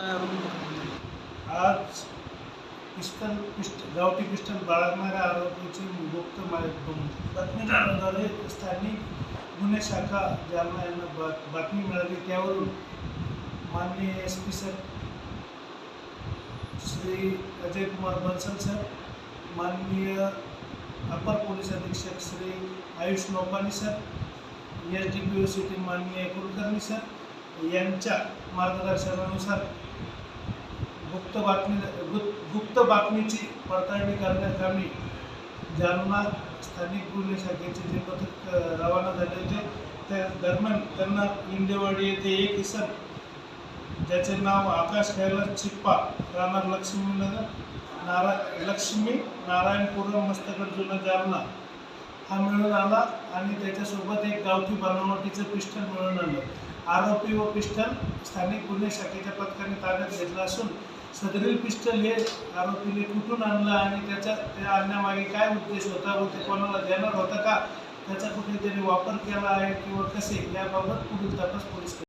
आज पिस्टल पिस्ट गावठी पिस्टल बाळगणाऱ्या आरोपीची गुप्त माहिती बातमीद्वारे स्थानिक गुन्हे शाखा जालना यांना बा बातमी मिळाली. त्यावरून माननीय S P sir Shri Ajay Kumar Bansal sir माननीय अपर पोलीस अधीक्षक Shri Ayush Lopani sir S D P O city माननीय कुलकर्णी सर यांच्या मार्गदर्शनानुसार गुप्त बातमी गुप्त बातमीची पडताळणी करण्याकामी जालना स्थानिक गुन्हे शाखेचे जे पथक रवाना झाले होते त्या दरम्यान त्यांना इंडेवाडी येथे एक इसम ज्याचे नाव आकाश कैलास चिप्पा राहणार लक्ष्मीनगर नारा लक्ष्मी नारायणपुरम मस्तकड जुना जालना. हा मिळून आला आणि त्याच्यासोबत एक गावठी बनावटीचं पिस्टल मिळून आलं आरोपी व पिस्टल स्थानिक गुन्हे शाखेच्या पथकाने ताब्यात घेतलं असून सदरील पिस्टल हे आरोपीने कुठून आणलं आणि त्याच्या त्या आणण्यामागे काय उद्देश होता व ते कोणाला देणार होता का? त्याचा कुठे त्याने वापर केला आहे किंवा कसे? याबाबत पुढील तपास पोलीस